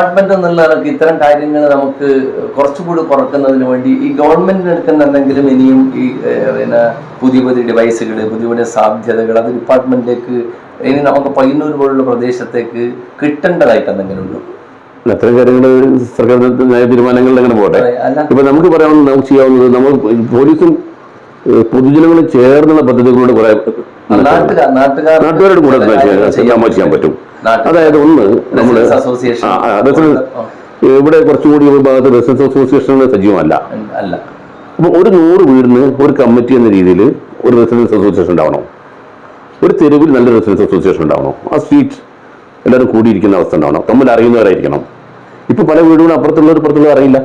Department എന്നുള്ള നിലയ്ക്ക് ഇത്തരം കാര്യങ്ങൾ നമുക്ക് കുറച്ചുകൂടി കുറക്കുന്നതിന് വേണ്ടി ഈ ഗവൺമെന്റിന് എടുക്കുന്ന എന്തെങ്കിലും ഇനിയും ഈ പിന്നെ പുതിയ പുതിയ ഡിവൈസുകൾ പുതിയ പുതിയ സാധ്യതകൾ അത് ഡിപ്പാർട്ട്മെന്റിലേക്ക് ഇനി നമുക്ക് പയ്യന്നൂർ പോലുള്ള പ്രദേശത്തേക്ക് കിട്ടേണ്ടതായിട്ട് എന്തെങ്കിലും ഉണ്ടോ? അത്തരം കാര്യങ്ങൾ സർക്കാർ നയ തീരുമാനങ്ങളിൽ അങ്ങനെ പോട്ടെ. ഇപ്പൊ നമുക്ക് പറയാവുന്ന നമുക്ക് ചെയ്യാവുന്നത് നമ്മൾ പോലീസും ഏഹ്, പൊതുജനങ്ങളും ചേർന്നുള്ള പദ്ധതികളോട് കുറെ നാട്ടുകാരുടെ കൂടെ ചെയ്യാൻ പറ്റും. അതായത് ഒന്ന് residents- ഇവിടെ കുറച്ചുകൂടി ഒരു ഭാഗത്ത് റെസിഡൻസ് അസോസിയേഷൻ സജീവമല്ല. അപ്പൊ ഒരു നൂറ് വീടിന് ഒരു കമ്മിറ്റി എന്ന രീതിയിൽ ഒരു റെസിഡൻസ് അസോസിയേഷൻ ഉണ്ടാവണം. ഒരു തെരുവിൽ നല്ല റെസിഡൻസ് അസോസിയേഷൻ ഉണ്ടാവണം. ആ സ്ട്രീറ്റ് എല്ലാവരും കൂടിയിരിക്കുന്ന അവസ്ഥ ഉണ്ടാവണം. തമ്മിൽ അറിയുന്നവരായിരിക്കണം. ഇപ്പൊ പല വീടുകളും അപ്പുറത്തുള്ളവർ ഇപ്പുറത്തുള്ളവർ അറിയില്ല.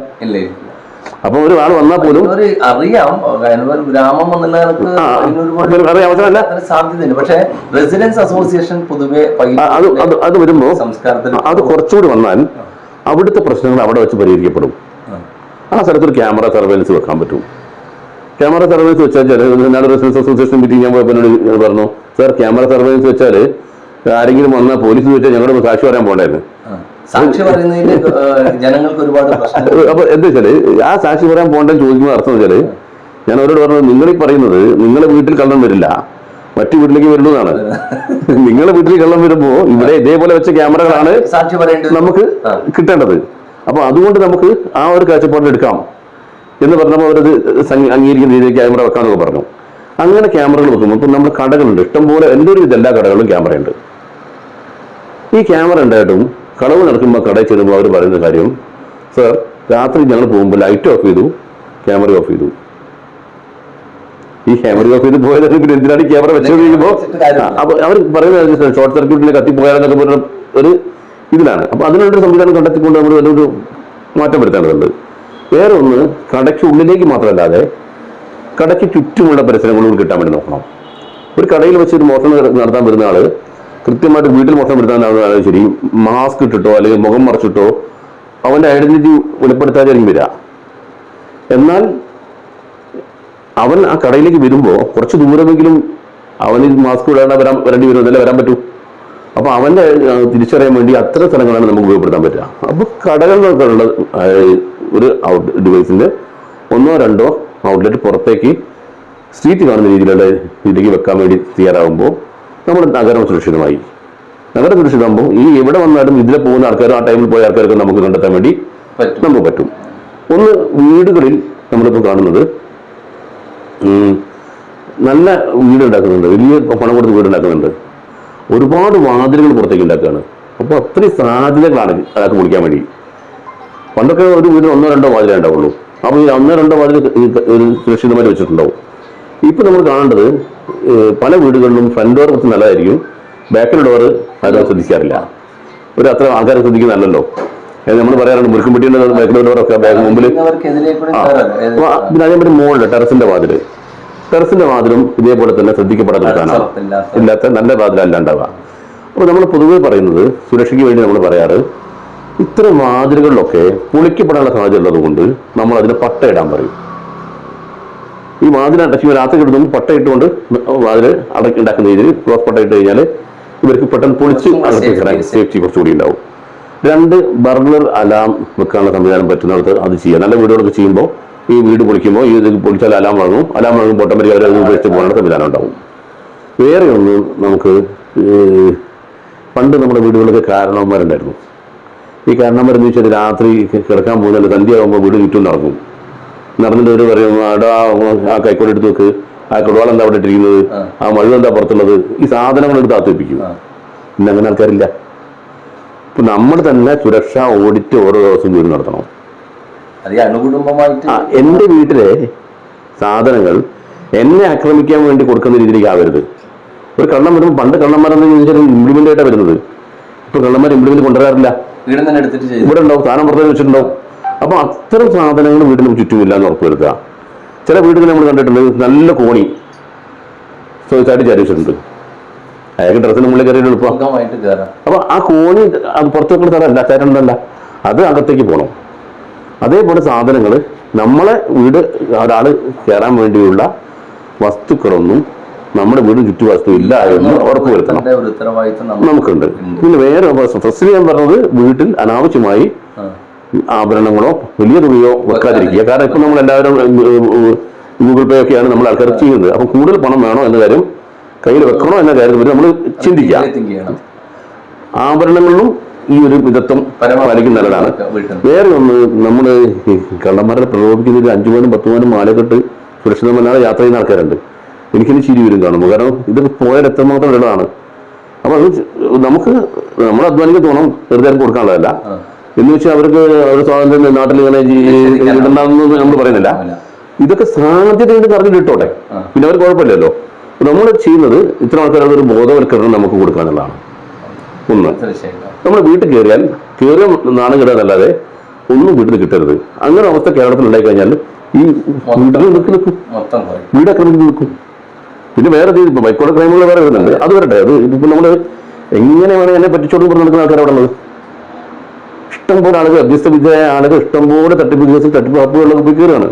ഇല്ലേ ഒരു ഒരാൾ വന്നാൽ പോലും അറിയാം. ഗ്രാമം എന്നുള്ള അവസരമല്ല സാധ്യതയുണ്ട്. പക്ഷെ റെസിഡൻസ് അസോസിയേഷൻ പൊതുവെ അത് അത് വരുമ്പോ സംസ്കാരത്തിൽ അത് കുറച്ചുകൂടി വന്നാൽ അവിടുത്തെ പ്രശ്നങ്ങൾ അവിടെ വെച്ച് പരിഹരിക്കപ്പെടും. ആ. സ്ഥലത്ത് ഒരു ക്യാമറ സർവേലൻസ് വെക്കാൻ പറ്റും. ക്യാമറ സർവേലൻസ് വെച്ചാൽ ചില റെസിഡൻസ് അസോസിയേഷൻ മീറ്റിംഗ് ഞാൻ പോയപ്പോൾ എന്നോട് പറഞ്ഞു സാർ ക്യാമറ സർവേലൻസ് വെച്ചാൽ ആരെങ്കിലും വന്നാൽ പോലീസ് വെച്ചാൽ ഞങ്ങളുടെ സാക്ഷി പറയാൻ പോകണ്ടായിരുന്നു. സാക്ഷി പറയുന്നതിൽ ജനങ്ങൾക്ക് ഒരുപാട് അപ്പൊ എന്താ വെച്ചാൽ ആ സാക്ഷി പറയാൻ പോകണ്ടെന്ന് ചോദിക്കുന്ന അർത്ഥം വെച്ചാൽ ഞാൻ അവരോട് പറഞ്ഞത് നിങ്ങൾ ഈ പറയുന്നത് നിങ്ങളെ വീട്ടിൽ കള്ളം വരില്ല. മറ്റു വീട്ടിലേക്ക് വരുന്നതാണ് നിങ്ങളെ വീട്ടിൽ കള്ളം വരുമ്പോ ഇവിടെ ഇതേപോലെ വെച്ച ക്യാമറകളാണ് നമുക്ക്. കിട്ടേണ്ടത്. അപ്പൊ അതുകൊണ്ട് നമുക്ക് ആ ഒരു കാഴ്ചപ്പാടിൽ എടുക്കാം എന്ന് പറഞ്ഞപ്പോൾ അവരത് അംഗീകരിക്കുന്ന രീതിയിൽ ക്യാമറ വെക്കാന്നൊക്കെ പറഞ്ഞു. അങ്ങനെ ക്യാമറകൾ വെക്കുമ്പോൾ ഇപ്പം നമ്മുടെ കടകളുണ്ട്. ഇഷ്ടംപോലെ എന്റെ ഒരു എല്ലാ കടകളിലും ക്യാമറയുണ്ട്. ഈ ക്യാമറ ഉണ്ടായിട്ടും കളവ് നടക്കുമ്പോൾ കടയിൽ ചെല്ലുമ്പോൾ അവർ പറയുന്ന കാര്യം സർ രാത്രി ഞങ്ങൾ പോകുമ്പോൾ ലൈറ്റ് ഓഫ് ചെയ്തു ക്യാമറ ഓഫ് ചെയ്തു. ഈ ക്യാമറ ഓഫ് ചെയ്ത് പോയത് പിന്നെ എന്തിനാണ് ക്യാമറ വെച്ചുകൊണ്ടിരിക്കുമ്പോൾ അപ്പൊ അവർ പറയുന്നത് ഷോർട്ട് സർക്യൂട്ടിൽ കത്തിപ്പോയാലെന്നൊക്കെ പറഞ്ഞ ഒരു ഇതിലാണ്. അപ്പൊ അതിനുള്ള സംവിധാനം കണ്ടെത്തിക്കൊണ്ട് നമ്മൾ വലിയൊരു മാറ്റം വരുത്തേണ്ടതുണ്ട്. വേറെ ഒന്ന് കടയ്ക്ക് ഉള്ളിലേക്ക് മാത്രമല്ലാതെ കടയ്ക്ക് ചുറ്റുമുള്ള പരിസരങ്ങളും കിട്ടാൻ വേണ്ടി നോക്കണം. ഒരു കടയിൽ വെച്ച് ഒരു മോഷണം നടത്താൻ വരുന്ന ആൾ കൃത്യമായിട്ട് വീട്ടിൽ മൊത്തം വരുത്താൻ ആളാണ് ശരി. മാസ്ക് ഇട്ടിട്ടോ അല്ലെങ്കിൽ മുഖം മറച്ചിട്ടോ അവന്റെ ഐഡന്റിറ്റി വെളിപ്പെടുത്താതായിരിക്കും വരിക. എന്നാൽ അവൻ ആ കടയിലേക്ക് വരുമ്പോൾ കുറച്ച് ദൂരമെങ്കിലും അവന് മാസ്ക് ഇടാണ്ട് വരാൻ വരേണ്ടി വരും എന്നല്ലേ വരാൻ പറ്റൂ. അപ്പോൾ അവന്റെ തിരിച്ചറിയാൻ വേണ്ടി അത്ര സ്ഥലങ്ങളാണ് നമുക്ക് ഉപയോഗപ്പെടുത്താൻ പറ്റുക. അപ്പോൾ കടകളിലൊക്കെയുള്ള ഒരു ഔട്ട് ഡിവൈസിന്റെ ഒന്നോ രണ്ടോ ഔട്ട്ലെറ്റ് പുറത്തേക്ക് സ്ട്രീറ്റ് കാണുന്ന രീതിയിലുള്ള ഇതിലേക്ക് വെക്കാൻ വേണ്ടി തയ്യാറാകുമ്പോൾ നമ്മുടെ നഗരം സുരക്ഷിതമായി. നഗരം സുരക്ഷിതമാകുമ്പോൾ ഈ എവിടെ വന്നാലും ഇതിലെ പോകുന്ന ആൾക്കാരും ആ ടൈമിൽ പോയ ആൾക്കാരൊക്കെ നമുക്ക് കണ്ടെത്താൻ വേണ്ടി പറ്റും. നമുക്ക് പറ്റും. ഒന്ന് വീടുകളിൽ നമ്മളിപ്പോൾ കാണുന്നത് നല്ല വീട് ഉണ്ടാക്കുന്നുണ്ട് വലിയ പണം കൊടുത്ത് വീട് ഉണ്ടാക്കുന്നുണ്ട് ഒരുപാട് വാതിലുകൾ പുറത്തേക്ക് ഉണ്ടാക്കുകയാണ്. അപ്പോൾ അത്രയും സാധ്യതകളാണ് അതൊക്കെ പൊളിക്കാൻ വേണ്ടി. പണ്ടൊക്കെ ഒരു വീടിന് ഒന്നോ രണ്ടോ വാതിലേ ഉണ്ടാവുള്ളൂ. അപ്പോൾ ഈ ഒന്നോ രണ്ടോ വാതിൽ സുരക്ഷിതമായിട്ട് വെച്ചിട്ടുണ്ടാവും. ഇപ്പം നമ്മൾ കാണേണ്ടത് പല വീടുകളിലും ഫ്രണ്ട് ഡോർ കുറച്ച് നല്ലതായിരിക്കും ബാക്കിൽ ഡോർ ആരും ശ്രദ്ധിക്കാറില്ല. ഒരു അത്ര ആൾക്കാരെ ശ്രദ്ധിക്കുന്നതല്ലല്ലോ നമ്മൾ പറയാറുണ്ട് മുരുക്കുംപെട്ടിയുടെ ബാക്കിൽ ഡോറൊക്കെ ബാക്ക് മുമ്പിൽ പിന്നെ അതേപോലെ മുകളിൽ ടെറസിന്റെ വാതിൽ ടെറസിന്റെ വാതിലും ഇതേപോലെ തന്നെ ശ്രദ്ധിക്കപ്പെടാത്ത സ്ഥാനമാണ് ഇല്ലാത്ത നല്ല വാതിലല്ല ഉണ്ടാവുക. അപ്പോൾ നമ്മൾ പൊതുവെ പറയുന്നത് സുരക്ഷയ്ക്ക് വേണ്ടി നമ്മൾ പറയാറ് ഇത്തരം വാതിലുകളിലൊക്കെ പൊളിക്കപ്പെടാനുള്ള സാധ്യത ഉള്ളതുകൊണ്ട് നമ്മൾ അതിന് പട്ടയിടാൻ പറയും. ഈ വാതിൽ അടച്ചു രാത്രി കിട്ടുന്നു പട്ടയിട്ടുകൊണ്ട് വാതിൽ അടക്കി ഉണ്ടാക്കുന്ന രീതിയിൽ ക്ലോസ് പട്ടയിട്ട് ഇട്ട് കഴിഞ്ഞാൽ ഇവർക്ക് പെട്ടെന്ന് പൊളിച്ച് കയറാൻ സേഫ്റ്റി കുറച്ചുകൂടി ഉണ്ടാവും. രണ്ട് ബർണർ അലാം വെക്കാനുള്ള സംവിധാനം പറ്റുന്നിടത്ത് അത് ചെയ്യാം. നല്ല വീടുകളൊക്കെ ചെയ്യുമ്പോൾ ഈ വീട് പൊളിക്കുമ്പോൾ ഈ ഇത് പൊളിച്ചാൽ അലാം വാങ്ങും. അലാം വാങ്ങും ഓട്ടോമാറ്റിക് അവർ അത് ഉപയോഗിച്ച് പോകാനുള്ള സംവിധാനം ഉണ്ടാവും. വേറെ ഒന്ന് നമുക്ക് പണ്ട് നമ്മുടെ വീടുകളൊക്കെ കാരണവന്മാരുണ്ടായിരുന്നു. ഈ കാരണവന്മാരെന്ന് വെച്ചാൽ രാത്രി കിടക്കാൻ പോകുന്നതിൽ സന്ധ്യയാകുമ്പോൾ വീട് ചുറ്റും നടക്കും. നടന്നിട്ട് ഒരു പറയും ആടാ ആ കൈക്കോട് എടുത്ത് വെക്ക് ആ കൊടുവാൾ എന്താ അവിടെ ഇട്ടിരിക്കുന്നത്? ആ. മഴ എന്താ പുറത്തുള്ളത്? ഈ സാധനങ്ങൾ എടുത്ത് ആത്തിപ്പിക്കും ആ. ഇന്ന് അങ്ങനെ ആൾക്കാരില്ല. ഇപ്പൊ നമ്മൾ തന്നെ സുരക്ഷ ഓഡിറ്റ് ഓരോ ദിവസം വീട് നടത്തണം. എന്റെ വീട്ടിലെ സാധനങ്ങൾ എന്നെ ആക്രമിക്കാൻ വേണ്ടി കൊടുക്കുന്ന രീതിയിലേക്ക് ആവരുത്. ഒരു കള്ളം വരുമ്പോൾ പണ്ട് കള്ളന്മാരെന്ന് ചോദിച്ചാൽ ഇംപ്ലിമെന്റ് ആയിട്ടാണ് വരുന്നത്. ഇപ്പൊ കള്ളന്മാർ ഇംപ്ലിമെന്റ് കൊണ്ടുവരാറില്ല. ഇവിടെ ഉണ്ടാവും സാധനം പുറത്തേക്ക് വെച്ചിട്ടുണ്ടാവും. അപ്പൊ അത്തരം സാധനങ്ങൾ വീടിന് ചുറ്റുമില്ല എന്ന് ഉറപ്പുവരുത്തുക. ചില വീടുകൾ നമ്മൾ കണ്ടിട്ടുണ്ട് നല്ല കോണി. ചാടി ചരിച്ചിട്ടുണ്ട് അയാൾക്ക് ഡ്രസ്സിന് മുകളിൽ കയറി എളുപ്പം സുഖമായിട്ട് കയറാം. അപ്പൊ ആ കോണി അത് പുറത്തു വെക്കുന്ന സ്ഥലമല്ല ചേട്ടനല്ല അത് അകത്തേക്ക് പോകണം. അതേപോലെ സാധനങ്ങൾ നമ്മളെ വീട് ഒരാൾ കയറാൻ വേണ്ടിയുള്ള വസ്തുക്കളൊന്നും നമ്മുടെ വീടിന് ചുറ്റുവസ്തു ഇല്ല എന്ന് ഉറപ്പുവരുത്തണം. നമുക്കുണ്ട്. പിന്നെ വേറെ ഫസ്റ്റ് ഞാൻ പറഞ്ഞത് വീട്ടിൽ അനാവശ്യമായി. ആഭരണങ്ങളോ വലിയ തുകയോ വെക്കാതിരിക്കുക. കാരണം ഇപ്പൊ നമ്മൾ എല്ലാവരും ഗൂഗിൾ പേ ഒക്കെയാണ് നമ്മൾ ആൾക്കാർ ചെയ്യുന്നത്. അപ്പം കൂടുതൽ പണം വേണോ എന്ന കാര്യം കയ്യിൽ വെക്കണോ എന്ന കാര്യത്തിൽ നമ്മൾ ചിന്തിക്കാം ആഭരണങ്ങളിലും ഈ ഒരു വിധത്വം പാലിക്കുന്ന നല്ലതാണ്. വേറെ ഒന്ന് നമ്മൾ കള്ളന്മാരെ പ്രലോഭിക്കുന്നതിൽ അഞ്ചു പവനും പത്ത് പവനും മാലക്കെട്ട് സുരക്ഷിതമല്ലാതെ യാത്ര ചെയ്യുന്ന ആൾക്കാരുണ്ട്. എനിക്കിന് ചിരി വരും കാണുമ്പോൾ. കാരണം ഇത് പോയാൽ എത്രമാത്രം ഉള്ളതാണ്. അപ്പൊ അത് നമുക്ക് നമ്മൾ അധ്വാനിക്കാൻ തോന്നും വെറുതെ കൊടുക്കാനുള്ളതല്ല. എന്ന് വെച്ചാൽ അവർക്ക് ഒരു സ്വാതന്ത്ര്യം നാട്ടിൽ ഇങ്ങനെ ഇടണ്ടെന്ന് നമ്മൾ പറയുന്നില്ല. ഇതൊക്കെ സാധ്യതയുണ്ട് പറഞ്ഞു ഇട്ടോട്ടെ. പിന്നെ അവർ കുഴപ്പമില്ലല്ലോ. നമ്മൾ ചെയ്യുന്നത് ഇത്ര ആൾക്കാരുടെ ഒരു ബോധവൽക്കരണം നമുക്ക് കൊടുക്കാനുള്ളതാണ് ഒന്ന്. നമ്മൾ വീട്ടിൽ കയറിയാൽ കയറിയ നാണം കിടാന്നല്ലാതെ ഒന്നും വീട്ടിൽ കിട്ടരുത്. അങ്ങനെ അവസ്ഥ കേരളത്തിൽ ഉണ്ടായി കഴിഞ്ഞാൽ ഈ വീട്ടിൽ നിൽക്കി നിൽക്കും. നിൽക്കും. പിന്നെ വേറെ ബൈക്കോടെ ക്രൈമുകൾ വേറെ വരുന്നുണ്ട്. അത് വരട്ടെ. അത് ഇപ്പൊ നമ്മൾ എങ്ങനെയാണ് എന്നെ പറ്റിച്ചോടും പറഞ്ഞ് നടക്കുന്ന ആൾക്കാർ അവിടെ ഉള്ളത്? ഇഷ്ടംപോലെ ആളുകൾ അഭ്യസ്ത വിദ്യയായ ആളുകൾ ഇഷ്ടംപോലെ തട്ടിപ്പ് കേസിൽ തട്ടിപ്പ് ആപ്പുകളിലൊക്കെ പോയി കയറുകയാണ്.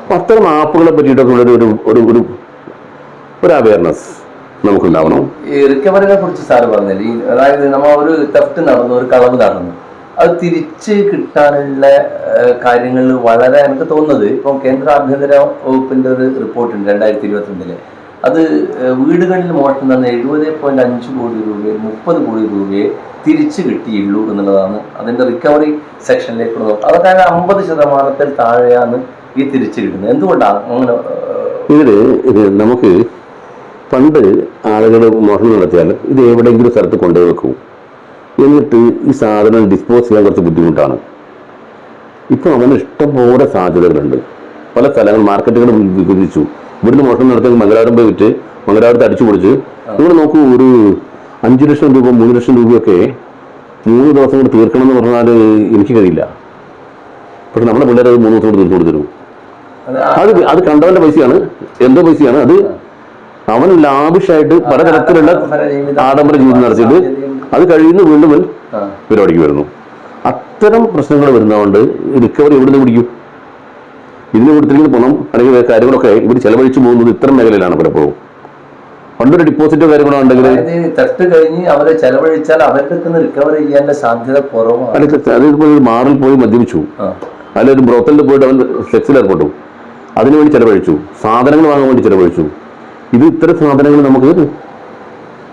അപ്പം അത്തരം ആപ്പുകളെ പറ്റിയിട്ടൊക്കെ ഉള്ള ഒരു ഒരു ഒരു ഒരു അവയർനെസ് നമുക്കുണ്ടാവണം. ഈ റിക്കവറിനെ കുറിച്ച് സാറ് പറഞ്ഞില്ലേ? അതായത് നമ്മൾ ഒരു തെഫ്റ്റ് നടന്നു ഒരു കളവ് നടന്നു. അത് തിരിച്ച് കിട്ടാനുള്ള കാര്യങ്ങളിൽ വളരെ എനിക്ക് തോന്നുന്നത് ഇപ്പം കേന്ദ്ര ആഭ്യന്തര വകുപ്പിന്റെ ഒരു റിപ്പോർട്ടുണ്ട് രണ്ടായിരത്തി ഇരുപത്തിരണ്ടിൽ. അത് വീടുകളിൽ മോഷണം തന്നെ എഴുപത് പോയിന്റ് അഞ്ച് കോടി രൂപയെ മുപ്പത് കോടി രൂപയെ തിരിച്ചു കിട്ടിയുള്ളൂ എന്നുള്ളതാണ് അതിന്റെ റിക്കവറി സെക്ഷനിലേക്ക് നോക്കുക അതൊക്കെ അമ്പത് ശതമാനത്തിൽ താഴെയാണ് ഈ തിരിച്ചു കിട്ടുന്നത്. എന്തുകൊണ്ടാണ് അങ്ങനെ ഇതിൽ ഇത് നമുക്ക് പണ്ട് ആളുകൾ മോഷണം നടത്തിയാൽ ഇത് എവിടെയെങ്കിലും സ്ഥലത്ത് കൊണ്ടുപോയി വെക്കും. എന്നിട്ട് ഈ സാധനം ഡിസ്പോസ് ചെയ്യാൻ കുറച്ച് ബുദ്ധിമുട്ടാണ്. ഇപ്പോൾ അങ്ങനെ ഇഷ്ടംപോലെ സാധ്യതകളുണ്ട്. പല സ്ഥലങ്ങൾ മാർക്കറ്റുകൾ വിഭജിച്ചു. ഇവിടുന്ന് മോഷണം നടത്തിയ മംഗലാപുരം പോയി വിറ്റ് മംഗലാപുരത്ത് അടിച്ചു പൊളിച്ച്. നിങ്ങൾ നോക്കൂ ഒരു അഞ്ചു ലക്ഷം രൂപ മൂന്ന് ലക്ഷം രൂപയൊക്കെ മൂന്ന് ദിവസം കൊണ്ട് തീർക്കണം എന്ന് പറഞ്ഞാൽ എനിക്ക് കഴിയില്ല. പക്ഷെ നമ്മുടെ പിള്ളേർ അത് മൂന്ന് ദിവസം കൊണ്ട് തീർത്തു കൊടുത്തു അത് അത് കണ്ടവന്റെ പൈസയാണ്. എന്തോ പൈസയാണ്. അത് അവൻ ലാബിഷായിട്ട് പല തരത്തിലുള്ള ആഡംബര ജീവിതം. നടത്തിയിട്ട് അത് കഴിയുന്ന വീണ്ടും പരിപാടിക്ക് വരുന്നു. അത്തരം പ്രശ്നങ്ങൾ വരുന്നതുകൊണ്ട് റിക്കവറി എവിടെ നിന്ന് പിടിക്കും? ഇതിന് കൊടുത്തിരിക്കുന്ന പണം അല്ലെങ്കിൽ കാര്യങ്ങളൊക്കെ ഇവർ ചെലവഴിച്ചു പോകുന്നത് ഇത്തരം മേഖലയിലാണ് പലപ്പോഴും പണ്ടൊരു ഡിപ്പോസിറ്റോ കാര്യങ്ങളോ ഉണ്ടെങ്കിൽ തെറ്റ് കഴിഞ്ഞ് അവരെ ചെലവഴിച്ചാൽ അവർക്ക് റിക്കവർ ചെയ്യാൻ സാധ്യത കുറവാണ്. അല്ലെങ്കിൽ മാറിൽ പോയി മദ്യപിച്ചു. ഒരു ബ്രോത്തലിൽ പോയിട്ട് അവൻ സെക്സിൽ ഏർപ്പെട്ടു. അതിനുവേണ്ടി ചെലവഴിച്ചു. സാധനങ്ങൾ വാങ്ങാൻ വേണ്ടി ചെലവഴിച്ചു. ഇത് ഇത്തരം സാധനങ്ങൾ നമുക്ക്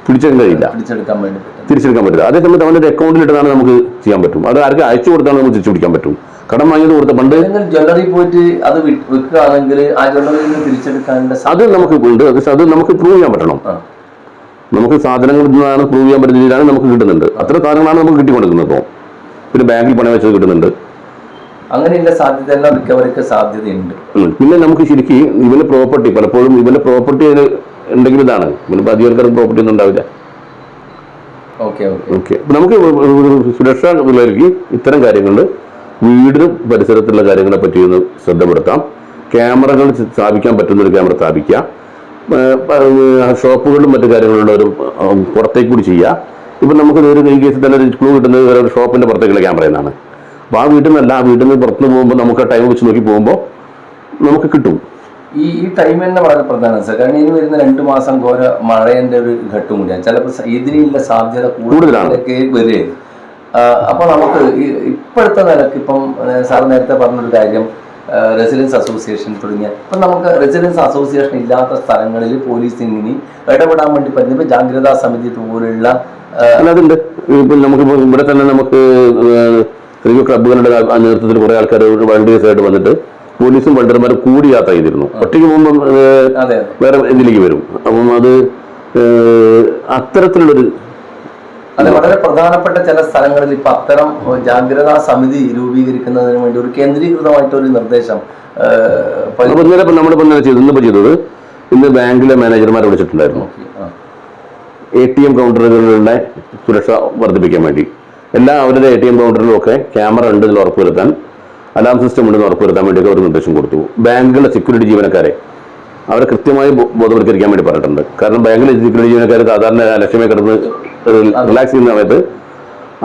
പിടിച്ചെടുക്കാൻ കഴിയില്ല. തിരിച്ചെടുക്കാൻ പറ്റില്ല. അതേസമയത്ത് അവന്റെ അക്കൗണ്ടിൽ ഇട്ടതാണ് നമുക്ക് ചെയ്യാൻ പറ്റും. അത് ആർക്ക് അയച്ചു കൊടുത്താണ് നമുക്ക് തിരിച്ചു പിടിക്കാൻ പറ്റും. കടം വാങ്ങിയത് കൊടുത്ത പണ്ട് ജ്വല്ലറി പോയിട്ട് അത് വിൽക്കുകയാണെങ്കിൽ ആ ജ്വല്ലറിയിൽ നിന്ന് തിരിച്ചെടുക്കാനുള്ള അത് നമുക്ക് ഉണ്ട്. അത് അത് നമുക്ക് പ്രൂവ് ചെയ്യാൻ പറ്റണം. നമുക്ക് സാധനങ്ങൾ നിന്നാണ് പ്രൂവ് ചെയ്യാൻ പറ്റുന്ന രീതിയിലാണ് നമുക്ക് കിട്ടുന്നുണ്ട്. അത്ര സാധനങ്ങളാണ് നമുക്ക് കിട്ടിക്കൊണ്ടിരിക്കുന്നത് ഇപ്പോൾ പിന്നെ ബാങ്കിൽ പണം വെച്ചത് കിട്ടുന്നുണ്ട്. അങ്ങനെയുള്ള സാധ്യതയെല്ലാം റിക്കവറിക്ക് സാധ്യതയുണ്ട്. പിന്നെ നമുക്ക് ശരിക്കും ഇവന്റെ പ്രോപ്പർട്ടി പലപ്പോഴും ഇവന്റെ പ്രോപ്പർട്ടി ഉണ്ടെങ്കിൽ ഇതാണ്. ഇവനിപ്പോ അധികാരക്കാർക്ക് പ്രോപ്പർട്ടി ഒന്നും ഉണ്ടാവില്ല. Okay okay. ഓക്കെ. നമുക്ക് സുരക്ഷ പിള്ളേർക്ക് ഇത്തരം കാര്യങ്ങളിൽ വീടിനും പരിസരത്തുള്ള കാര്യങ്ങളെ പറ്റി ശ്രദ്ധ പെടുത്താം ക്യാമറകൾ സ്ഥാപിക്കാൻ പറ്റുന്നൊരു ക്യാമറ സ്ഥാപിക്കുക. ഏർ ഷോപ്പുകളിലും മറ്റു കാര്യങ്ങളുള്ള ഒരു പുറത്തേക്ക് കൂടി ചെയ്യുക. ഇപ്പം നമുക്ക് ഒരു ഈ കേസിൽ തന്നെ ഒരു ക്ലൂ കിട്ടുന്നത് വേറെ ഒരു ഷോപ്പിന്റെ പുറത്തേക്കുള്ള ക്യാമറ എന്നാണ്. അപ്പോൾ ആ വീട്ടിൽ നിന്നല്ല ആ വീട്ടിൽ നിന്ന് പുറത്തുനിന്ന് പോകുമ്പോൾ നമുക്ക് ടൈം വെച്ച് നോക്കി പോകുമ്പോൾ നമുക്ക് കിട്ടും. ഈ ഈ ടൈം തന്നെ വളരെ പ്രധാനമാണ് സാർ കാരണം ഇനി വരുന്ന രണ്ട് മാസം ഘോര മഴേന്റെ ഒരു ഘട്ടം കൂടിയാണ് ചിലപ്പോൾ ഇതിനുള്ള സാധ്യത കൂടുതലാണ്. വരികയാണ്. അപ്പോൾ നമുക്ക് ഇപ്പോഴത്തെ നിലയ്ക്ക് ഇപ്പം സാർ നേരത്തെ പറഞ്ഞൊരു കാര്യം റെസിഡൻസ് അസോസിയേഷൻ തുടങ്ങിയ അപ്പം നമുക്ക് റെസിഡൻസ് അസോസിയേഷൻ ഇല്ലാത്ത സ്ഥലങ്ങളിൽ പോലീസിങ്ങിന് ഇടപെടാൻ വേണ്ടി പറ്റുന്ന ഇപ്പം ജാഗ്രതാ സമിതി പോലുള്ള അതുണ്ട്. ഇപ്പം നമുക്കിപ്പോൾ ഇവിടെ തന്നെ നമുക്ക് സ്ത്രീ ക്ലബ്ബുകളുടെ നേതൃത്വത്തിൽ കുറെ ആൾക്കാർ വളണ്ടിയേഴ്സ് ആയിട്ട് വന്നിട്ട് പോലീസും വണ്ടർമാരും കൂടി യാത്ര ചെയ്തിരുന്നു. ഒറ്റയ്ക്ക് പോകുമ്പോൾ അതെ വേറെ ഇതിലേക്ക് വരും? അപ്പം അത് അത്തരത്തിലുള്ളൊരു അത് വളരെ പ്രധാനപ്പെട്ട ചില സ്ഥലങ്ങളിൽ ഇപ്പൊ അത്തരം ജാഗ്രതാ സമിതി രൂപീകരിക്കുന്നതിന് വേണ്ടി ഒരു കേന്ദ്രീകൃതമായിട്ട് ഒരു നിർദ്ദേശം നമ്മളിപ്പോ ചെയ്തു ഇന്നിപ്പോൾ ചെയ്തത് ഇന്ന് ബാങ്കിലെ മാനേജർമാരെ വിളിച്ചിട്ടുണ്ടായിരുന്നു. എ ടി എം കൗണ്ടറുകളുടെ സുരക്ഷ വർദ്ധിപ്പിക്കാൻ വേണ്ടി. എല്ലാ അവരുടെ എ ടി എം കൗണ്ടറിലും ഒക്കെ ക്യാമറ ഉണ്ടെന്ന് ഉറപ്പുവരുത്താൻ. അലാം സിസ്റ്റം ഉണ്ടെന്ന് ഉറപ്പുവരുത്താൻ വേണ്ടി അവർ നിർദ്ദേശം കൊടുത്തു. ബാങ്കുകളിലെ സെക്യൂരിറ്റി ജീവനക്കാരെ അവരെ കൃത്യമായി ബോധവൽക്കരിക്കാൻ വേണ്ടി പറഞ്ഞിട്ടുണ്ട്. കാരണം ബാങ്കിൽ സെക്യൂരിറ്റി ജീവനക്കാർ സാധാരണ ലക്ഷ്യമായി കിടന്ന് റിലാക്സ് ചെയ്യുന്ന സമയത്ത്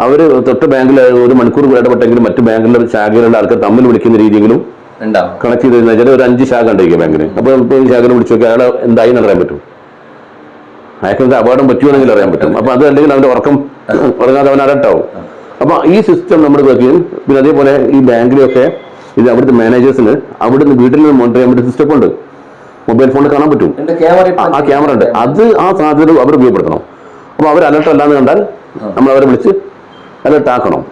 അവർ തൊട്ട് ബാങ്കിൽ ഒരു മണിക്കൂർ ഇടപെട്ടെങ്കിലും മറ്റു ബാങ്കിലെ ശാഖയിലുള്ള ആൾക്കാർ തമ്മിൽ വിളിക്കുന്ന രീതിയെങ്കിലും ഉണ്ടാവും. കണക്ട് ചെയ്ത് കഴിഞ്ഞാൽ ഒരു അഞ്ച് ശാഖ ഉണ്ടായിരിക്കും ബാങ്കിന് അപ്പോൾ ഇപ്പോൾ ശാഖയിൽ വിളിച്ചു നോക്കി അയാളെ എന്തായി എന്നറിയാൻ പറ്റും. അയാൾക്ക് അപകടം പറ്റുമെന്നെങ്കിൽ അറിയാൻ പറ്റും. അപ്പൊ അത് അല്ലെങ്കിൽ അവന്റെ ഉറക്കം ഉറങ്ങാതെ അവൻ അലർട്ടാവും അപ്പൊ ഈ സിസ്റ്റം നമ്മൾ വെക്കുകയും പിന്നെ അതേപോലെ ഈ ബാങ്കിലൊക്കെ ഇത് അവിടുത്തെ മാനേജേഴ്സിന് അവിടുന്ന് വീട്ടിൽ നിന്ന് മോണിറ്റർ ചെയ്യാൻ പറ്റിയ സിസ്റ്റം ഉണ്ട്. മൊബൈൽ ഫോണിൽ കാണാൻ പറ്റും. ആ- ക്യാമറ ഉണ്ട്. അത് ആ സാധ്യത അവർ ഉപയോഗപ്പെടുത്തണം. അപ്പൊ അവർ അലർട്ട് അല്ലാന്ന് കണ്ടാൽ നമ്മൾ അവരെ വിളിച്ച് അലർട്ട് ആക്കണം.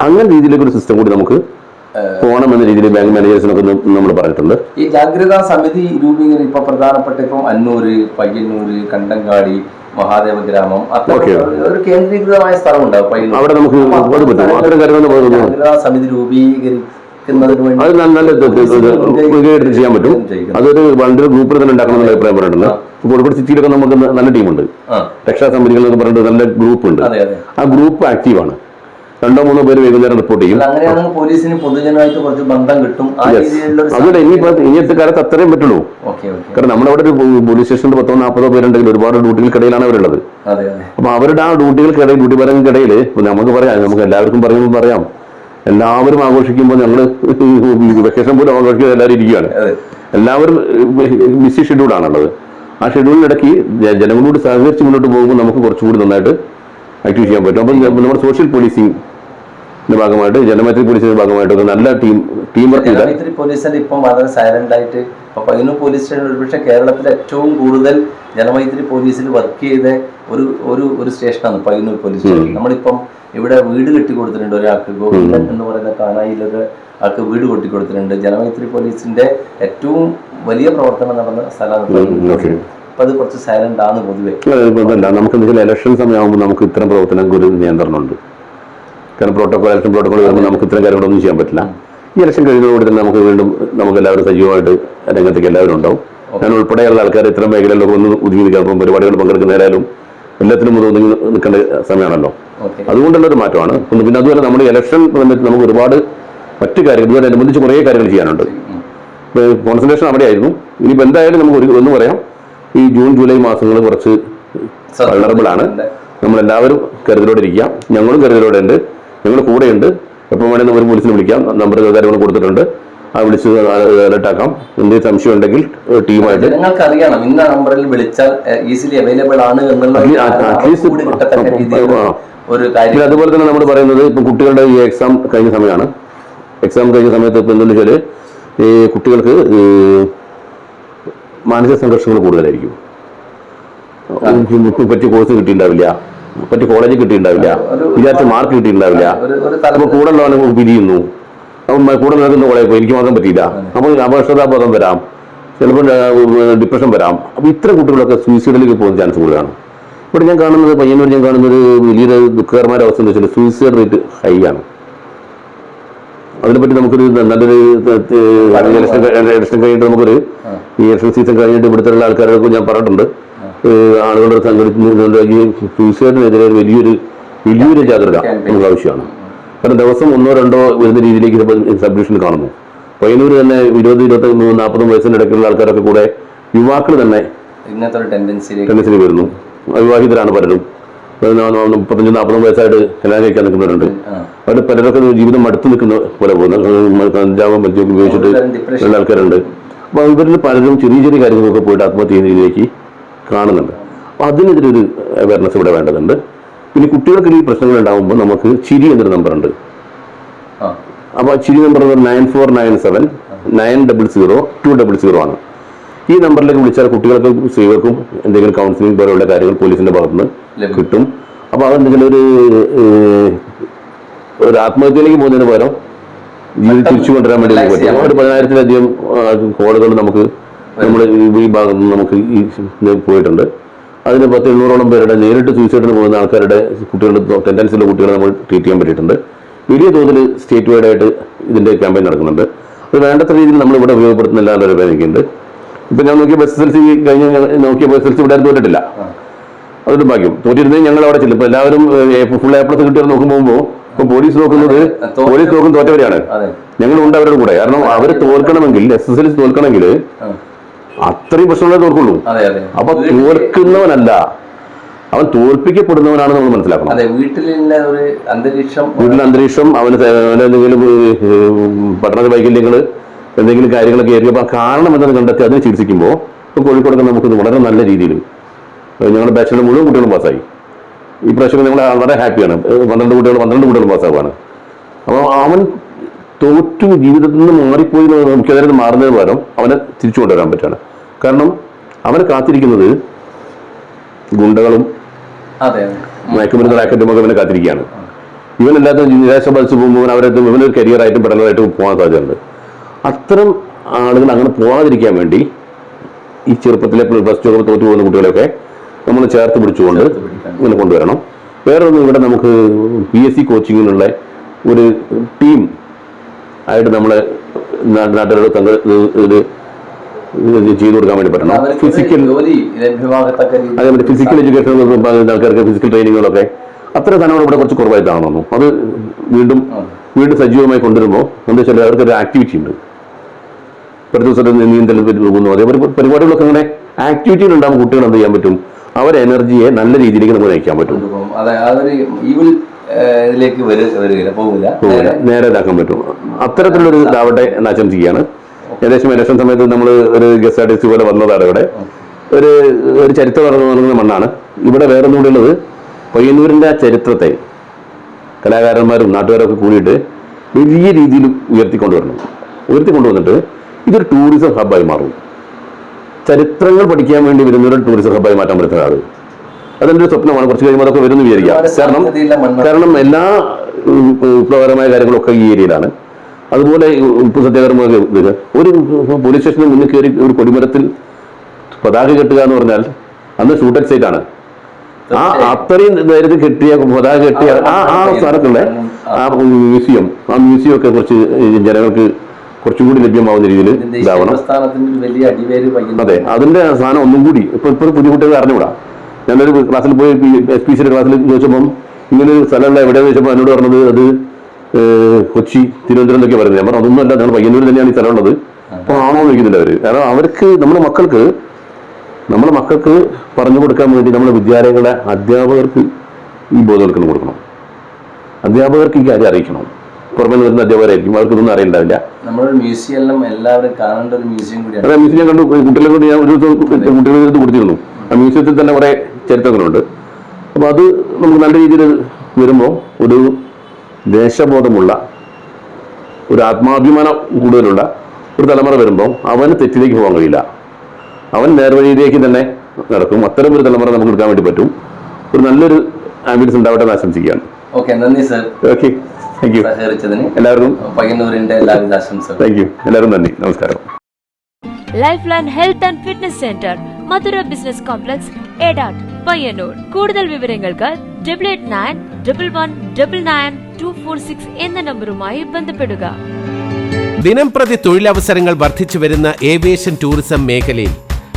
അങ്ങനെ രീതിയിലേക്ക് ഒരു സിസ്റ്റം കൂടി നമുക്ക് പോകണം എന്ന രീതിയിൽ ബാങ്ക് മാനേജേഴ്സിനൊക്കെ നമ്മൾ പറഞ്ഞിട്ടുണ്ട്. ഈ ജാഗ്രതാ സമിതി രൂപീകരണം ഇപ്പൊ പ്രധാനപ്പെട്ട ഇപ്പം അന്നൂര് പയ്യന്നൂര് കണ്ടങ്കാടി മഹാദേവ ഗ്രാമം. ഒരു- കേന്ദ്രീകൃതമായ സ്ഥലമുണ്ടാവും അവിടെ നമുക്ക് സമിതി വേണ്ടി അത് നല്ല മുൻകൈയെടുത്ത് ചെയ്യാൻ പറ്റും. അതൊരു വളരെ ഗ്രൂപ്പിൽ തന്നെ ഉണ്ടാക്കണം എന്നുള്ള അഭിപ്രായം പറഞ്ഞിട്ടുണ്ട് കോഴിക്കോട് സിറ്റിയിലൊക്കെ നമുക്ക് നല്ല ടീമുണ്ട് രക്ഷാ രക്ഷാസമിതികൾ എന്നൊക്കെ പറഞ്ഞിട്ട് നല്ല ഗ്രൂപ്പ് ഉണ്ട്. ആ ഗ്രൂപ്പ് ആക്റ്റീവാണ് രണ്ടോ മൂന്നോ പേര് വൈകുന്നേരം റിപ്പോർട്ട് ചെയ്യും. അതുകൊണ്ട് ഇനി ഇനിയത്തെ കാലത്ത് അത്രയും പറ്റുള്ളൂ. കാരണം നമ്മുടെ അവിടെ ഒരു പോലീസ് സ്റ്റേഷനിൽ പത്തോ നാൽപ്പതോ പേരുണ്ടെങ്കിൽ ഒരുപാട് ഡ്യൂട്ടികൾക്കിടയിലാണ് അവരുള്ളത്. അപ്പൊ അവരുടെ ആ ഡ്യൂട്ടികൾക്കിടയിൽ ഡ്യൂട്ടി പരങ്ങൾക്കിടയിൽ നമുക്ക് പറയാം നമുക്ക് എല്ലാവർക്കും പറയുമ്പോൾ പറയാം. എല്ലാവരും ആഘോഷിക്കുമ്പോൾ ഞങ്ങൾ വെക്കേഷൻ പോലും ആഘോഷിക്കുന്നത് എല്ലാവരും ഇരിക്കുകയാണ്. എല്ലാവരും ബിസി ഷെഡ്യൂളാണുള്ളത് ആ ഷെഡ്യൂളിനിടയ്ക്ക് ജനങ്ങളോട് സഹകരിച്ച് മുന്നോട്ട് പോകുമ്പോൾ നമുക്ക് കുറച്ചുകൂടി നന്നായിട്ട് ആക്റ്റീവ് ചെയ്യാൻ പറ്റും. അപ്പം നമ്മുടെ സോഷ്യൽ പോലീസിംഗിന്റെ ഭാഗമായിട്ട് ജനമൈത്രി പോലീസിന്റെ ഭാഗമായിട്ട് നല്ല ടീം ടീം വർക്ക് ചെയ്താൽ പോലീസിന്റെ ഇപ്പം വളരെ സൈലന്റ് ആയിട്ട് ഇപ്പൊ പയ്യന്നൂർ പോലീസ് സ്റ്റേഷൻ ഒരുപക്ഷെ കേരളത്തിലെ ഏറ്റവും കൂടുതൽ ജനമൈത്രി പോലീസിൽ വർക്ക് ചെയ്ത ഒരു ഒരു ഒരു സ്റ്റേഷനാണ് പയ്യന്നൂർ പോലീസ് സ്റ്റേഷൻ നമ്മളിപ്പം ഇവിടെ വീട് കെട്ടി കൊടുത്തിട്ടുണ്ട് ഒരാൾക്ക്. ഗോവിന്ദൻ എന്ന് പറയുന്ന കാനായിലൊരു ആൾക്ക് വീട് കൊട്ടി കൊടുത്തിട്ടുണ്ട്. ജനമൈത്രി പോലീസിന്റെ ഏറ്റവും വലിയ പ്രവർത്തനം നടന്ന സ്ഥലമാണ് അത് കുറച്ച് സൈലന്റ് ആണ് പൊതുവെ. നമുക്ക് എന്തെങ്കിലും ഇലക്ഷൻ സമയമാകുമ്പോൾ നമുക്ക് ഇത്തരം പ്രവർത്തനം ഒരു നിയന്ത്രണമുണ്ട്. കാരണം പ്രോട്ടോകോൾ ഇലക്ഷൻ പ്രോട്ടോകോൾ വരുമ്പോൾ നമുക്ക് ഇത്തരം കാര്യങ്ങളൊന്നും ചെയ്യാൻ പറ്റില്ല. ഈ ഇലക്ഷൻ കഴിയുന്നതോടെ തന്നെ നമുക്ക് വീണ്ടും നമുക്ക് എല്ലാവരും സജീവമായിട്ട് രംഗത്തേക്ക് എല്ലാവരും ഉണ്ടാവും. ഞാൻ ഉൾപ്പെടെയുള്ള ആൾക്കാർ ഇത്തരം മേഖലകളിലൊക്കെ ഒന്ന് ഒതുങ്ങി നിൽക്കാം അപ്പം പരിപാടികൾ പങ്കെടുക്കുന്നതിനായാലും എല്ലാത്തിനും ഒന്ന് ഒതുങ്ങി നിൽക്കേണ്ട സമയമാണല്ലോ. അതുകൊണ്ടുള്ള ഒരു മാറ്റമാണ്. പിന്നെ അതുപോലെ നമ്മുടെ ഇലക്ഷൻ സമയത്ത് നമുക്ക് ഒരുപാട് മറ്റു കാര്യങ്ങൾ ഇതുവരെ കുറേ കാര്യങ്ങൾ ചെയ്യാനുണ്ട്. കോൺസെൻട്രേഷൻ അവിടെ ആയിരുന്നു ഇനിയിപ്പോൾ എന്തായാലും നമുക്ക് ഒരു ഒന്ന് പറയാം. ഈ ജൂൺ ജൂലൈ മാസങ്ങൾ കുറച്ച് വൾണറബിൾ ആണ്. നമ്മളെല്ലാവരും കരുതലോടെ ഇരിക്കാം ഞങ്ങളും കരുതലോടെ ഉണ്ട്. ഞങ്ങൾ കൂടെയുണ്ട്. എപ്പോൾ വേണമെങ്കിൽ ഒരു പോലീസിനെ വിളിക്കാം. നമ്പർ കാര്യങ്ങൾ കൊടുത്തിട്ടുണ്ട്. ആ വിളിച്ച് അലർട്ട് ആക്കാം എന്തെങ്കിലും സംശയം ഉണ്ടെങ്കിൽ ടീമായിട്ട്. നിങ്ങൾക്ക് അറിയണം ഇന്ന നമ്പറിൽ വിളിച്ചാൽ ഈസിലി അവൈലബിൾ ആണ് എന്നുള്ള. ഒരു കാര്യം. അതുപോലെ തന്നെ നമ്മൾ പറയുന്നത് ഇപ്പം കുട്ടികളുടെ ഈ എക്സാം കഴിഞ്ഞ സമയമാണ്. എക്സാം കഴിഞ്ഞ സമയത്ത് ഇപ്പം എന്താണെന്ന് വെച്ചാൽ ഈ കുട്ടികൾക്ക് മാനസിക സംഘർഷങ്ങൾ കൂടുതലായിരിക്കും. പറ്റിയ കോഴ്സ് കിട്ടിയിട്ടുണ്ടാവില്ല. പറ്റിയ കോളേജ് കിട്ടിയിട്ടുണ്ടാവില്ല. വിചാരിച്ച മാർക്ക് കിട്ടിയിട്ടുണ്ടാവില്ല. അപ്പോൾ തലത്തിൽ കൂടെ ഉള്ളവനെ പിരിയുന്നു. അപ്പം കൂടെ നിൽക്കുന്ന കോളേജ് പോയി എനിക്ക് മാത്രം പറ്റിയില്ല. അപ്പോൾ അപകർഷതാബോധം വരാം. ചിലപ്പോൾ ഡിപ്രഷൻ വരാം. അപ്പോൾ ഇത്ര കുട്ടികളൊക്കെ സൂയിസൈഡിലേക്ക് പോകുന്ന ചാൻസ് കൂടുതലാണ്. ഇവിടെ ഞാൻ കാണുന്നത് പയ്യന്നൂർ ഞാൻ കാണുന്നത് വലിയൊരു ദുഃഖകരമായ അവസ്ഥ എന്ന് വെച്ചാൽ സൂയിസൈഡ് റേറ്റ് ഹൈ ആണ്. അതിനെപ്പറ്റി നമുക്കൊരു നല്ലൊരു ഇലക്ഷൻ ഇലക്ഷൻ കഴിഞ്ഞിട്ട് നമുക്കൊരു ഈ ഇലക്ഷൻ സീസൺ കഴിഞ്ഞിട്ട് ഇവിടുത്തെ ആൾക്കാരൊക്കെ ഞാൻ പറഞ്ഞിട്ടുണ്ട്. ഏഹ് ആളുകളുടെ സംഘടിപ്പിക്കുന്നുണ്ട് ഈ സൂയിസൈഡിനെതിരെ വലിയൊരു വലിയൊരു ജാഗ്രത നമുക്ക് ആവശ്യമാണ്. കാരണം ദിവസം ഒന്നോ രണ്ടോ വരുന്ന രീതിയിലേക്ക് ഡിവിഷൻ കാണുന്നു. പയ്യന്നൂർ തന്നെ ഇരുപത് ഇരുപത്തി മൂന്ന് നാൽപ്പതും വയസ്സിന്റെ ഇടയ്ക്കുള്ള ആൾക്കാരൊക്കെ കൂടെ യുവാക്കൾ തന്നെ ടെൻഡൻസിയിൽ വരുന്നു. അവിവാഹിതരാണ് പലരും. മുപ്പത്തഞ്ച് നാൽപ്പതും വയസ്സായിട്ട് കല്യാണം കഴിക്കാൻ നിൽക്കുന്നവരുണ്ട്. അവർ പലരൊക്കെ ജീവിതം മടുത്തു നിൽക്കുന്ന പോലെ പോകുന്നു. കഞ്ചാവും മദ്യമൊക്കെ ഉപയോഗിച്ചിട്ട് ആൾക്കാരുണ്ട്. അപ്പോൾ ഇവരിൽ പലരും ചെറിയ ചെറിയ കാര്യങ്ങളൊക്കെ പോയിട്ട് ആത്മഹത്യ ചെയ്യുന്ന രീതിയിലേക്ക് കാണുന്നുണ്ട്. അപ്പോൾ അതിനെതിരെ ഒരു അവയർനെസ് ഇവിടെ വേണ്ടതുണ്ട്. പിന്നെ കുട്ടികൾക്ക് ഈ പ്രശ്നങ്ങൾ ഉണ്ടാകുമ്പോൾ നമുക്ക് ചിരി എന്നൊരു നമ്പറുണ്ട് അപ്പോൾ ചിരി number nine four nine seven nine double zero two double zero ആണ്. ഈ നമ്പറിലേക്ക് വിളിച്ചാൽ കുട്ടികൾക്ക് സ്ത്രീകൾക്കും എന്തെങ്കിലും കൗൺസിലിംഗ് പോലെയുള്ള കാര്യങ്ങൾ പോലീസിന്റെ ഭാഗത്തുനിന്ന് നിന്ന് കിട്ടും. അപ്പോൾ അതെന്തെങ്കിലും ഒരു ഒരു ആത്മഹത്യയിലേക്ക് പോകുന്നതിന് പകരം ജീവിതം തിരിച്ചു കൊണ്ടുവരാൻ വേണ്ടി ഒരു പതിനായിരത്തിലധികം കോളുകൾ നമുക്ക് നമ്മുടെ ഈ ഭാഗത്ത് നിന്ന് നമുക്ക് ഈ പോയിട്ടുണ്ട്. അതിന് പത്ത് എണ്ണൂറോളം പേരുടെ നേരിട്ട് സൂയിസൈഡിന് പോകുന്ന ആൾക്കാരുടെ കുട്ടികളുടെ ടെൻഡൻസിലുള്ള കുട്ടികളെ നമ്മൾ ട്രീറ്റ് ചെയ്യാൻ പറ്റിയിട്ടുണ്ട്. വലിയ തോതിൽ സ്റ്റേറ്റ് വൈഡ് ആയിട്ട് ഇതിന്റെ ക്യാമ്പയിൻ നടക്കുന്നുണ്ട്. അത് വേണ്ടത്ര രീതിയിൽ നമ്മൾ ഇവിടെ ഉപയോഗപ്പെടുത്തുന്നില്ല എന്നൊരു അഭിപ്രായം എനിക്കുണ്ട്. ഇപ്പൊ ഞാൻ നോക്കിയ എസ് എൽ സി കഴിഞ്ഞ് നോക്കിയ എസ് എൽ സി ഇവിടെ തോറ്റിട്ടില്ല. അതൊരു ഭാഗ്യം. തോറ്റിരുന്നെങ്കിൽ ഞങ്ങൾ അവിടെ ചെല്ലും. ഇപ്പം എല്ലാവരും ഫുൾ എ പ്ലസ് കിട്ടിയവർ നോക്കുമ്പോൾ ഇപ്പം പോലീസ് നോക്കുന്നത് പോലീസ് നോക്കുന്ന തോറ്റവരെയാണ്. അതെ. ഞങ്ങളുണ്ട് അവരുടെ കൂടെ. കാരണം അവർ തോൽക്കണമെങ്കിൽ എസ് എസ് എൽ സി തോൽക്കണമെങ്കിൽ. അത്രയും പ്രശ്നങ്ങളെ തോൽക്കുള്ളൂ. അപ്പൊ തോൽക്കുന്നവനല്ല. അവൻ തോൽപ്പിക്കപ്പെടുന്നവനാണ് നമ്മൾ മനസ്സിലാക്കണം. വീട്ടിലുള്ള ഒരു അന്തരീക്ഷം വീട്ടിലെ അന്തരീക്ഷം അവന് എന്തെങ്കിലും പഠന വൈകല്യങ്ങൾ എന്തെങ്കിലും കാര്യങ്ങളൊക്കെ ആയിരിക്കും അപ്പൊ കാരണം എന്തെന്ന് കണ്ടെത്തി അതിനെ ചികിത്സിക്കുമ്പോൾ ഇപ്പൊ കോഴിക്കോടൊക്കെ നമുക്ക് വളരെ നല്ല രീതിയിൽ. ഞങ്ങളുടെ ബാച്ചിലെ മുഴുവൻ കുട്ടികളും പാസ്സായി. ഈ പ്രാവശ്യം ഞങ്ങൾ വളരെ ഹാപ്പിയാണ്. പന്ത്രണ്ട് കുട്ടികൾ പന്ത്രണ്ട് കുട്ടികൾ പാസ്സാവാണ് അപ്പോൾ അവൻ തോറ്റു ജീവിതത്തിൽ നിന്ന് മാറിപ്പോയി മുഖ്യധാരത്തിൽ മാറുന്നതിന് പകരം അവനെ തിരിച്ചു കൊണ്ടുവരാൻ പറ്റുകയാണ്. കാരണം അവനെ കാത്തിരിക്കുന്നത് ഗുണ്ടകളും മയക്കുമരുന്ന് റാക്കറ്റും ഒക്കെ അവനെ കാത്തിരിക്കുകയാണ്. ഇവൻ എല്ലാത്തും നിരാശ ബാധിച്ച് പോകുമ്പോൾ അവരെ ഇവനൊരു കരിയറായിട്ടും പഠനമായിട്ടും പോകാൻ സാധ്യതയുണ്ട്. അത്തരം ആളുകൾ അങ്ങനെ പോകാതിരിക്കാൻ വേണ്ടി ഈ ചെറുപ്പത്തിലെ പ്ലസ് ടു ഒക്കെ തോറ്റു പോകുന്ന കുട്ടികളെയൊക്കെ നമ്മൾ ചേർത്ത് പിടിച്ചുകൊണ്ട് ഇങ്ങനെ കൊണ്ടുവരണം. വേറെ ഒന്ന് ഇവിടെ നമുക്ക് പി എസ് സി കോച്ചിങ്ങിനുള്ള ഒരു ടീം ആയിട്ട് നമ്മൾ നാട്ടുകാരോട് തങ്ക ഇത് ചെയ്തു കൊടുക്കാൻ വേണ്ടി പറ്റണം. ഫിസിക്കൽ അതേ മറ്റേ രീതിയിൽ അതേപോലെ ഫിസിക്കൽ എഡ്യൂക്കേഷൻ ആൾക്കാർക്ക് ഫിസിക്കൽ ട്രെയിനിങ്ങുകളൊക്കെ അത്ര തന്നെ ഇവിടെ കുറച്ച് കുറവായിട്ടാണ് തോന്നുന്നു അത് വീണ്ടും വീണ്ടും സജീവമായി കൊണ്ടുവരുമ്പോൾ എന്താ വെച്ചാൽ അവർക്ക് ഒരു ആക്ടിവിറ്റി ഉണ്ട് ഒരു ദിവസം നീന്തൽ പോകുന്നു. അതേപോലെ പരിപാടികളൊക്കെ അങ്ങനെ ആക്ടിവിറ്റിയിൽ ഉണ്ടാകുമ്പോൾ കുട്ടികൾ എന്ത് ചെയ്യാൻ പറ്റും? അവരെ എനർജിയെ നല്ല രീതിയിലേക്ക് നമുക്ക് നയിക്കാൻ പറ്റും. ഇതിലേക്ക് വരികയില്ല പോകില്ല. നേരെ ഇതാക്കാൻ പറ്റും. അത്തരത്തിലുള്ളൊരു ഇതാവട്ടെ എന്ന് ആശംസിക്കുകയാണ്. ഏകദേശം ഇലക്ഷൻ സമയത്ത് നമ്മൾ ഒരു ഗസ്റ്റ് ആർട്ടിസ്റ്റ് പോലെ വന്നതാണ് ഇവിടെ. ഒരു ഒരു ചരിത്രം നടക്കുന്ന മണ്ണാണ്. ഇവിടെ വേറെ ഉള്ളത് പയ്യന്നൂരിന്റെ ആ ചരിത്രത്തെ കലാകാരന്മാരും നാട്ടുകാരൊക്കെ കൂടിയിട്ട് വലിയ രീതിയിൽ ഉയർത്തിക്കൊണ്ടുവരണം. ഉയർത്തിക്കൊണ്ടുവന്നിട്ട് ഇതൊരു ടൂറിസം ഹബ്ബായി മാറും. ചരിത്രങ്ങൾ പഠിക്കാൻ വേണ്ടി വരുന്നവരും ടൂറിസം ഹബ്ബായി മാറ്റാൻ പറ്റുന്ന ആൾ അതെന്റെ സ്വപ്നമാണ് കുറച്ച് കഴിയുമ്പോൾ അതൊക്കെ വരുന്നു വിചാരിക്കാം കാരണം കാരണം എല്ലാ വിപ്ലവകരമായ കാര്യങ്ങളൊക്കെ ഈ ഏരിയയിലാണ് അതുപോലെ ഉപ്പ് സത്യാഗ്രഹമൊക്കെ ഇത് ഒരു പോലീസ് സ്റ്റേഷനിൽ മുന്നിൽ കയറി ഒരു കൊടിമരത്തിൽ പതാക കെട്ടുക എന്ന് പറഞ്ഞാൽ അന്ന് ഷൂട്ടഡ് സൈറ്റാണ് ആണ് ആ അത്രയും നേരത്തെ കെട്ടിയ പതാക കെട്ടിയ ആ ആ സ്ഥലത്തുള്ള ആ മ്യൂസിയം ആ മ്യൂസിയം ഒക്കെ കുറച്ച് ജനങ്ങൾക്ക് കുറച്ചുകൂടി ലഭ്യമാവുന്ന രീതിയിൽ ഇതാവണം അതെ അതിന്റെ സ്ഥാനം ഒന്നും കൂടി ഇപ്പൊ ഇപ്പൊ പുതിയ കുട്ടികൾ അറിഞ്ഞുകൂടാ ഞാനൊരു ക്ലാസ്സിൽ പോയി എസ് പി സിയുടെ ക്ലാസ്സിൽ ചോദിച്ചപ്പം ഇങ്ങനെ ഒരു സ്ഥലമല്ല എവിടെയെന്ന് ചോദിച്ചപ്പോൾ എന്നോട് പറഞ്ഞത് അത് കൊച്ചി തിരുവനന്തപുരം എന്നൊക്കെ പറയുന്നത്. ഞാൻ പറഞ്ഞു അതൊന്നും അല്ല ഞങ്ങൾ പയ്യന്നൂർ തന്നെയാണ് ഈ സ്ഥലമുള്ളത്. അപ്പോൾ ആണോ ചോദിക്കുന്നില്ല അവർ കാരണം അവർക്ക് നമ്മുടെ മക്കൾക്ക് നമ്മുടെ മക്കൾക്ക് പറഞ്ഞു കൊടുക്കാൻ വേണ്ടി നമ്മുടെ വിദ്യാലയങ്ങളെ അധ്യാപകർക്ക് ഈ ബോധവൽക്കരണം കൊടുക്കണം. അധ്യാപകർക്ക് ഈ കാര്യം അറിയിക്കണം. പുറമെ നിന്ന് വരുന്ന അധ്യാപകരായിരിക്കും അവർക്ക് ഇതൊന്നും അറിയണ്ടാവില്ല. നമ്മളൊരു മ്യൂസിയം എല്ലാവരും കാണേണ്ട ഒരു മ്യൂസിയം കൂടിയാണ്. അതെ മ്യൂസിയം കണ്ടു കുട്ടികളെ കൊണ്ട് ഞാൻ ഒരു കുട്ടികളെ എടുത്ത് കൊടുത്തിരുന്നു ആ മ്യൂസിയത്തിൽ തന്നെ കുറെ ചരിത്രങ്ങളുണ്ട്. അപ്പോൾ അത് നമുക്ക് നല്ല രീതിയിൽ വരുമ്പോൾ ഒരു ദേശബോധമുള്ള ഒരു ആത്മാഭിമാനം കൂടുതലുള്ള ഒരു തലമുറ വരുമ്പോൾ അവന് തെറ്റിലേക്ക് പോകാൻ കഴിയില്ല. അവൻ നേർവഴിയിലേക്ക് തന്നെ നടക്കും. അത്തരം ഒരു തലമുറ നമുക്ക് എടുക്കാൻ വേണ്ടി പറ്റും. ഒരു നല്ലൊരു ആംബുലൻസ് ഉണ്ടാവട്ടെ എന്ന് ആശംസിക്കുകയാണ്. ഓക്കെ നന്ദി സർ. ഓക്കെ. താങ്ക് യു സഹകരിച്ചതിന് എല്ലാവർക്കും പയ്യന്നൂരിന്റെ എല്ലാവിധ ആശംസകളും. താങ്ക് യു എല്ലാവരും നന്ദി. നമസ്കാരം. Life line health and fitness centre Madhura business complex Edat Payyannur കൂടുതൽ വിവരങ്ങൾക്ക് double eight nine double one double nine two four six എന്ന നമ്പറുമായി ബന്ധപ്പെടുക. ദിനംപ്രതി തൊഴിലവസരങ്ങൾ വർദ്ധിച്ചു വരുന്ന ഏവിയേഷൻ ടൂറിസം മേഖലയിൽ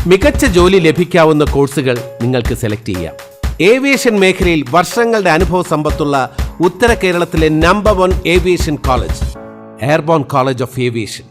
മികച്ച ജോലി ലഭിക്കാവുന്ന കോഴ്സുകൾ നിങ്ങൾക്ക് സെലക്ട് ചെയ്യാം. ഏവിയേഷൻ മേഖലയിൽ വർഷങ്ങളുടെ അനുഭവ സമ്പത്തുള്ള ഉത്തര കേരളത്തിലെ number one aviation college airborne college of aviation